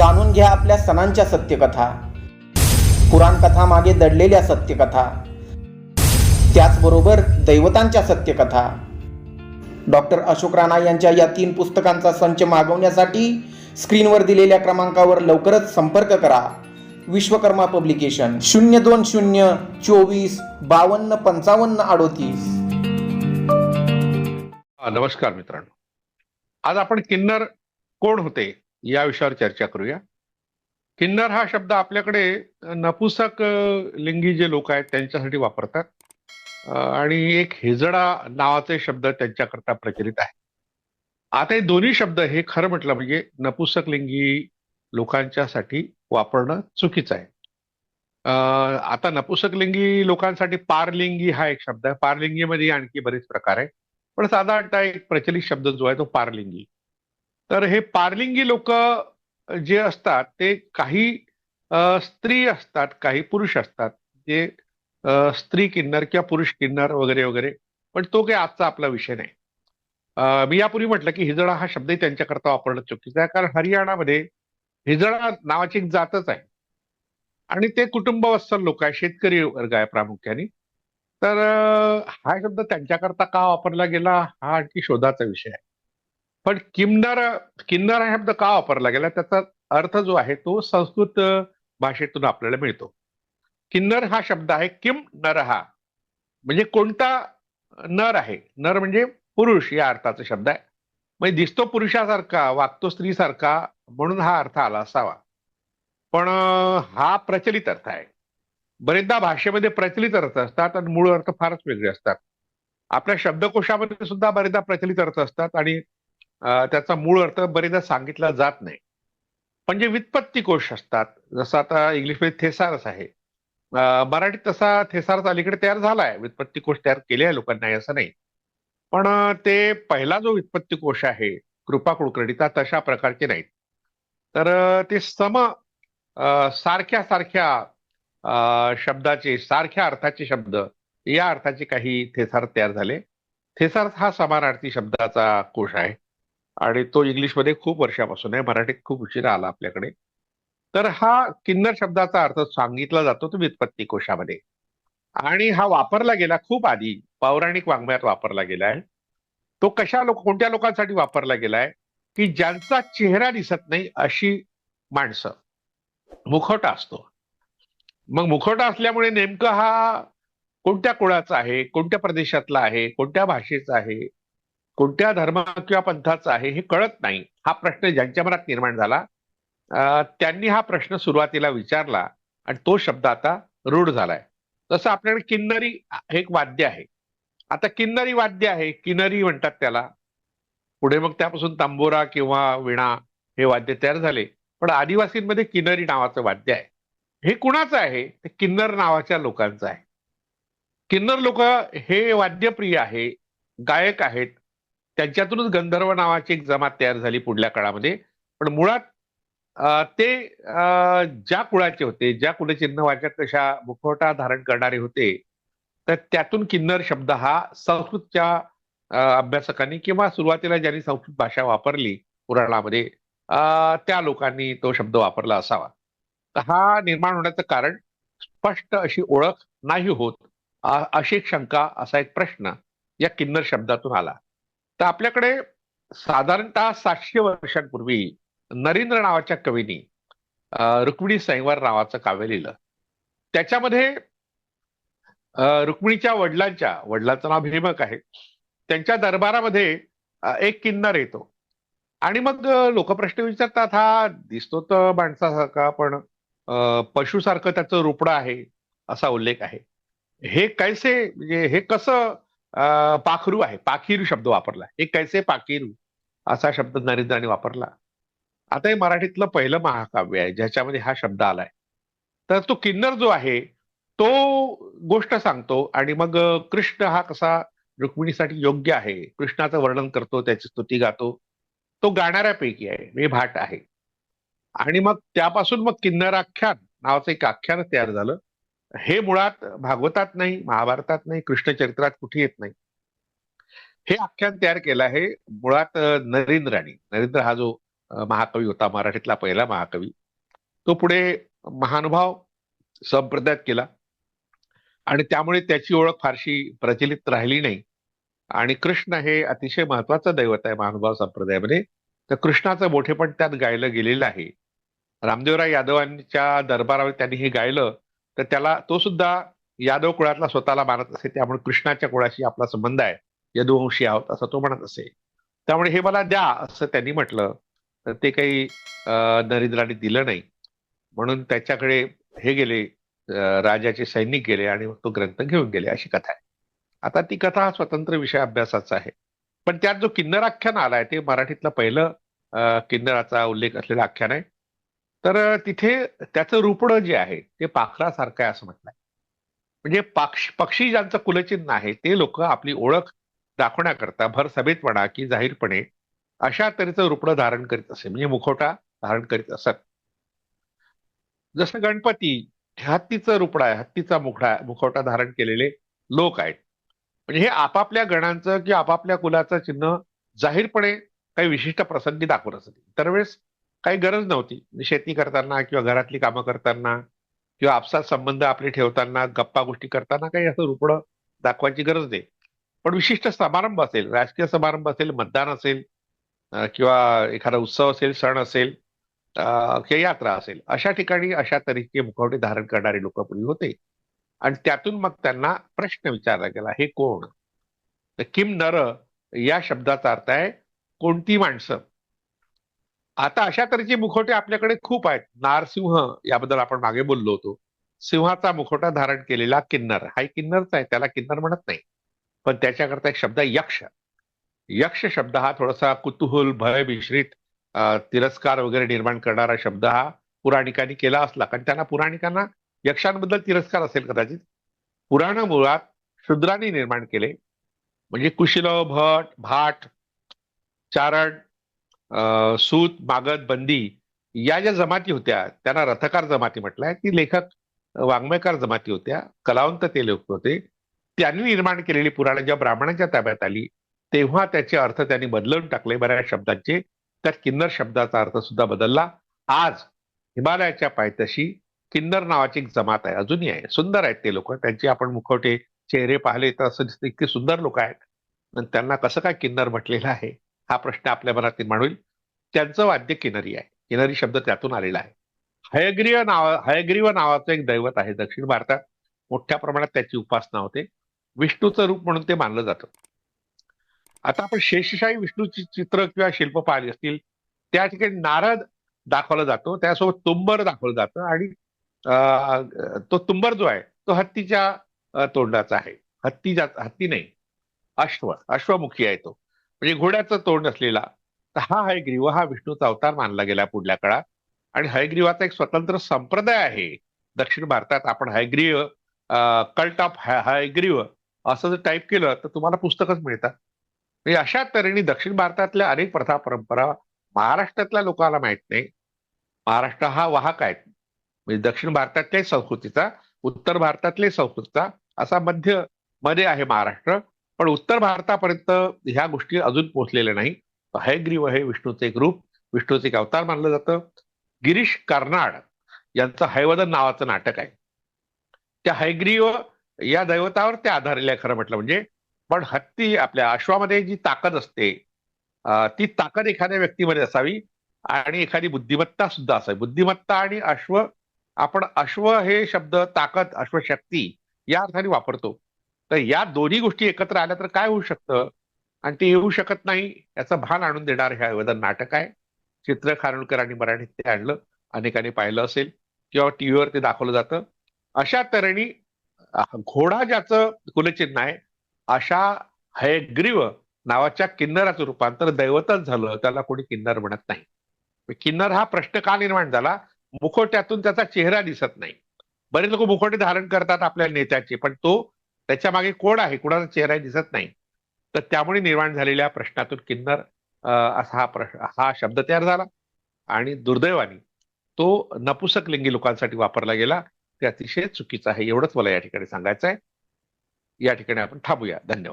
जाणून घ्या आपल्या सणांच्या सत्यकथा. पुराण कथा मागे दडलेल्या सत्यकथा. त्याचबरोबर दैवतांच्या सत्यकथा. डॉक्टर अशोक राणा यांच्या या तीन पुस्तकांचा संच मागवण्यासाठी स्क्रीनवर दिलेल्या क्रमांकावर लवकरच संपर्क करा. विश्वकर्मा पब्लिकेशन. शून्य दोन शून्य चोवीस बावन्न पंचावन्न अडोतीस. नमस्कार मित्रांनो. आज आपण किन्नर कोण होते? या विषयावर चर्चा करूया. किन्नर हा शब्द आपल्याकडे नपुसक लिंगी जे लोक आहेत त्यांच्यासाठी वापरतात. आणि एक हिजडा नावाचे शब्द त्यांच्याकरता प्रचलित आहे. आता हे दोन्ही शब्द हे खरं म्हटलं म्हणजे नपुसक लिंगी लोकांच्यासाठी वापरणं चुकीचं आहे. आता नपुसकलिंगी लोकांसाठी पारलिंगी हा एक शब्द आहे. पारलिंगीमध्ये आणखी बरेच प्रकार आहे पण साधारणतः एक प्रचलित शब्द जो आहे तो पारलिंगी. तर हे पारलिंगी लोक जे असतात ते काही स्त्री असतात काही पुरुष असतात जे स्त्री किन्नर किंवा पुरुष किन्नर वगैरे वगैरे पण तो काही आजचा आपला विषय नाही. मी यापूर्वी म्हटलं की हिजडा हा शब्दही त्यांच्याकरता वापरणं चुकीचं आहे कारण हरियाणामध्ये हिजडा नावाची एक जातच आहे. आणि ते कुटुंबवत्सल लोक आहे शेतकरी वर्ग आहे प्रामुख्याने. तर हा शब्द त्यांच्याकरता का वापरला गेला हा आणखी शोधाचा विषय आहे. पण किन्नर किन्नर हा शब्द का वापरला गेला? त्याचा अर्थ जो आहे तो संस्कृत भाषेतून आपल्याला मिळतो. किन्नर हा शब्द आहे किम नर हा. म्हणजे कोणता नर आहे? नर म्हणजे पुरुष या अर्थाचा शब्द आहे. म्हणजे दिसतो पुरुषासारखा वागतो स्त्रीसारखा म्हणून हा अर्थ आला असावा. पण हा प्रचलित अर्थ आहे. बरेचदा भाषेमध्ये प्रचलित अर्थ असतात आणि मूळ अर्थ फारच वेगळे असतात. आपल्या शब्दकोशामध्ये सुद्धा बरेचदा प्रचलित अर्थ असतात आणि त्याचा मूळ अर्थ बरेचदा सांगितला जात नाही. पण जे व्युत्पत्ती कोश असतात. जसं आता इंग्लिशमध्ये थेसारस आहे. मराठीत तसा थेसारस अलीकडे तयार झाला आहे व्युत्पत्ती कोश तयार केले आहे लोकांनी असं नाही. पण ते पहिला जो व्युत्पत्ती कोश आहे कृपा कुलकर्णीचा तशा प्रकारचे नाहीत. तर ते सम सारख्या सारख्या शब्दाचे सारख्या अर्थाचे शब्द या अर्थाचे काही थेसार तयार झाले. थेसार हा समानार्थी शब्दाचा कोश आहे. आणि तो इंग्लिशमध्ये खूप वर्षापासून आहे. मराठीत खूप उशिरा आला आपल्याकडे. तर हा किन्नर शब्दाचा अर्थ सांगितला जातो तो व्युत्पत्ती कोशामध्ये. आणि हा वापरला गेला खूप आधी पौराणिक वाङ्मयात वापरला गेला आहे. तो कशा लोक कोणत्या लोकांसाठी वापरला गेलाय की ज्यांचा चेहरा दिसत नाही अशी माणसं. मुखवटा असतो. मग मुखवटा असल्यामुळे नेमकं हा कोणत्या कुळाचा आहे कोणत्या प्रदेशातला आहे कोणत्या भाषेचा आहे? कोणत्या धर्म किंवा पंथाचा आहे हे कळत नाही. हा प्रश्न ज्यांच्या मनात निर्माण झाला त्यांनी हा प्रश्न सुरुवातीला विचारला आणि तो शब्द आता रूढ झालाय. तसं आपल्याकडे किन्नरी हे एक वाद्य आहे. आता किन्नरी वाद्य आहे किन्नरी म्हणतात त्याला. पुढे मग त्यापासून तांबोरा किंवा विणा हे वाद्य तयार झाले. पण आदिवासींमध्ये किन्नरी नावाचं वाद्य आहे. हे कुणाचं आहे? ते किन्नर नावाच्या लोकांचं आहे. किन्नर लोक हे वाद्यप्रिय आहे गायक आहेत. त्यांच्यातूनच गंधर्व नावाची एक जमात तयार झाली पुढल्या काळामध्ये. पण मुळात ते अं, ज्या कुळाचे होते ज्या कुलचिन्ह वाचक कशा मुखवटा धारण करणारे होते तर त्यातून किन्नर शब्द हा संस्कृतच्या अभ्यासकांनी किंवा सुरुवातीला ज्यांनी संस्कृत भाषा वापरली पुराणामध्ये अं, त्या लोकांनी तो शब्द वापरला असावा. हा निर्माण होण्याचं कारण स्पष्ट अशी ओळख नाही होत अशी एक शंका असा एक प्रश्न या किन्नर शब्दातून आला. तर आपल्याकडे साधारणतः सातशे वर्षांपूर्वी नरेंद्र नावाच्या कवीनी रुक्मिणी सैंवार नावाचं काव्य लिहिलं. त्याच्यामध्ये रुक्मिणीच्या वडिलांच्या वडिलांचं नाव भीमक आहे त्यांच्या दरबारामध्ये एक किन्नर येतो. आणि मग लोक प्रश्न विचारतात हा दिसतो तर माणसासारखा पण पशुसारखं त्याचं रुपडं आहे असा उल्लेख आहे. हे कैसे म्हणजे हे कसं पाखरू आहे. पाखीरू शब्द वापरला. हे कैसे पाखीरू? असा शब्द नरेंद्राने वापरला. आता हे मराठीतलं पहिलं महाकाव्य आहे ज्याच्यामध्ये हा शब्द आलाय. तर तो किन्नर जो आहे तो गोष्ट सांगतो आणि मग कृष्ण हा कसा रुक्मिणीसाठी योग्य आहे कृष्णाचं वर्णन करतो त्याची स्तुती गातो. तो गाणाऱ्यापैकी आहे मी भाट आहे. आणि मग त्यापासून मग किन्नराख्यान नावाचं एक आख्यान तयार झालं. हे मुळात भागवतात नाही महाभारतात नाही कृष्णचरित्रात कुठे येत नाही. हे आख्यान तयार केलं आहे मुळात नरेंद्र नरेंद्राने. नरेंद्र हा जो महाकवी होता मराठीतला पहिला महाकवी तो पुढे महानुभाव संप्रदायात केला. आणि त्यामुळे त्याची ओळख फारशी प्रचलित राहिली नाही. आणि कृष्ण हे अतिशय महत्वाचं दैवत आहे महानुभाव संप्रदायामध्ये. तर कृष्णाचं मोठेपण त्यात गायलं गेलेलं आहे. रामदेवराय यादवांच्या दरबारावर त्यांनी हे गायलं. तर त्याला तो सुद्धा यादव कुळातला स्वतःला मानत असे. त्यामुळे कृष्णाच्या कुळाशी आपला संबंध आहे. यदुवंशी आहोत असं तो म्हणत असे. त्यामुळे हे मला द्या असं त्यांनी म्हटलं. तर ते काही अं, नरेंद्राने दिलं नाही. म्हणून त्याच्याकडे हे गेले राजाचे सैनिक गेले आणि मग तो ग्रंथ घेऊन गेले अशी कथा आहे. आता ती कथा हा स्वतंत्र विषय अभ्यासाचा आहे. पण त्यात जो किन्नर आख्यान आलाय ते मराठीतलं पहिलं किन्नराचा उल्लेख असलेलं आख्यान आहे. तर तिथे त्याचं रुपडं जे आहे ते पाखरासारखं आहे असं म्हटलंय. म्हणजे पक्षी पक्षी ज्यांचं कुलचिन्ह आहे ते लोक आपली ओळख दाखवण्याकरता भर सभेत म्हणा की जाहीरपणे अशा तऱ्हेचं रुपडं धारण करीत असे म्हणजे मुखवटा धारण करीत असत. जसं गणपती हे हत्तीचं रुपडा आहे हत्तीचा मुखडा मुखवटा धारण केलेले लोक आहेत. म्हणजे हे आपापल्या गणांचं किंवा आपापल्या कुलाचं चिन्ह जाहीरपणे काही विशिष्ट प्रसंगी दाखवत असत. इतर वेळेस काही गरज नव्हती. शेती करताना किंवा घरातली कामं करताना किंवा आपसात संबंध आपले ठेवताना गप्पा गोष्टी करताना काही असं रुपडं दाखवायची गरज नाही. पण विशिष्ट समारंभ असेल राजकीय समारंभ असेल मतदान असेल किंवा एखादा उत्सव असेल सण असेल अं, किंवा यात्रा असेल अशा ठिकाणी अशा तऱ्हेचे मुखवटे धारण करणारे लोक पूर्वी होते. आणि त्यातून मग त्यांना प्रश्न विचारला गेला हे कोण? किम नर या शब्दाचा अर्थ आहे कोणती माणसं? आता अशा तऱ्हेचे मुखवटे आपल्याकडे खूप आहेत. नारसिंह याबद्दल आपण मागे बोललो होतो. सिंहाचा मुखवटा धारण केलेला किन्नर. हा एक किन्नरच आहे. त्याला किन्नर म्हणत नाही. पण त्याच्याकरता एक शब्द आहे यक्ष. यक्ष शब्द हा थोडासा कुतुहल भय मिश्रित तिरस्कार वगैरे निर्माण करणारा शब्द हा पुराणिकांनी केला असला. कारण त्यांना पुराणिकांना यक्षांबद्दल तिरस्कार असेल कदाचित. पुराण मुळात शूद्रांनी निर्माण केले. म्हणजे कुशिल भट भाट चारण सूत मागत बंदी या ज्या जमाती होत्या त्यांना रथकार जमाती म्हटलंय ती लेखक वाङ्मयकार जमाती होत्या कलावंत ते लोक होते. त्यांनी निर्माण केलेली पुराणं जेव्हा ब्राह्मणांच्या ताब्यात आली तेव्हा त्याचे अर्थ त्यांनी बदलून टाकले बऱ्याच शब्दांचे. त्यात किन्नर शब्दाचा अर्थ सुद्धा बदलला. आज हिमालयाच्या पायथ्याशी किन्नर नावाची एक जमात आहे अजूनही आहे. सुंदर आहेत ते लोक. त्यांचे आपण मुखवटे चेहरे पाहिले तर असं दिसतं इतके सुंदर लोक आहेत. आणि त्यांना कसं काय किन्नर म्हटलेलं आहे? हा प्रश्न आपल्या मनात निर्माण होईल त्यांचं वाद्य किनारी आहे. किनारी शब्द त्यातून आलेला आहे. हयग्रीव नाव हयग्रीव नावाचं एक दैवत आहे दक्षिण भारतात. मोठ्या प्रमाणात त्याची उपासना होते. विष्णूचं रूप म्हणून ते मानलं जातं. आता आपण शेषशाही विष्णूची चित्र किंवा शिल्प पाहिली असतील त्या ठिकाणी नारद दाखवला जातो. त्यासोबत तुंबर दाखवलं जातं आणि तो तुंबर जो आहे तो हत्तीच्या तोंडाचा आहे. हत्ती जा हत्ती नाही. अश्व अश्वमुखी आहे तो. म्हणजे घोड्याचं तोंड असलेला. तर हा हयग्रीव हा विष्णूचा अवतार मानला गेला पुढल्या काळात. आणि हयग्रीवाचा एक स्वतंत्र संप्रदाय आहे. दक्षिण भारतात आपण हयग्रीव कल्ट ऑफ हयग्रीव असं जर टाईप केलं तर तुम्हाला पुस्तकच मिळतात. म्हणजे अशा तऱ्हेने दक्षिण भारतातल्या अनेक प्रथा परंपरा महाराष्ट्रातल्या लोकांना माहीत नाही. महाराष्ट्र हा वाहक आहे. म्हणजे दक्षिण भारतातल्याही संस्कृतीचा उत्तर भारतातल्याही संस्कृतीचा असा मध्यमध्ये आहे महाराष्ट्र. पण उत्तर भारतापर्यंत ह्या गोष्टी अजून पोहोचलेल्या नाही हयग्रीव हे विष्णूचं एक रूप विष्णूचं एक अवतार मानलं जातं. गिरीश कर्नाड यांचं हैवदन नावाचं नाटक आहे. त्या हयग्रीव या दैवतावर ते आधारलेलं आहे खरं म्हटलं म्हणजे. पण हत्ती आपल्या अश्वामध्ये जी ताकद असते ती ताकद एखाद्या व्यक्तीमध्ये असावी आणि एखादी बुद्धिमत्ता सुद्धा असावी. बुद्धिमत्ता आणि अश्व आपण अश्व हे शब्द ताकद अश्वशक्ती या अर्थाने वापरतो. तर या दोन्ही गोष्टी एकत्र आल्या तर काय होऊ शकतं? आणि ते येऊ शकत नाही याचं भान आणून देणार हे ऐवदन नाटक आहे. चित्र खानोलकरांनी मराठीत ते आणलं अनेकांनी पाहिलं असेल किंवा टीव्हीवर ते दाखवलं जातं. अशा तऱ्हेने घोडा ज्याचं कुलचिन्ह आहे अशा हयग्रीव नावाच्या किन्नराचं रूपांतर दैवतच झालं त्याला कोणी किन्नर म्हणत नाही. किन्नर हा प्रश्न का निर्माण झाला? मुखोट्यातून त्याचा चेहरा दिसत नाही. बरेच लोक मुखोटे धारण करतात आपल्या नेत्याचे पण तो त्याच्यामागे कोण आहे? कुणाचा चेहरा दिसत नाही. तर त्यामुळे निर्माण झालेल्या प्रश्नातून किन्नर असा हा प्रश्न हा शब्द तयार झाला. आणि दुर्दैवाने तो नपुसक लिंगी लोकांसाठी वापरला गेला. ते अतिशय चुकीचं आहे. एवढंच मला या ठिकाणी सांगायचं आहे या ठिकाणी आपण थांबूया. धन्यवाद.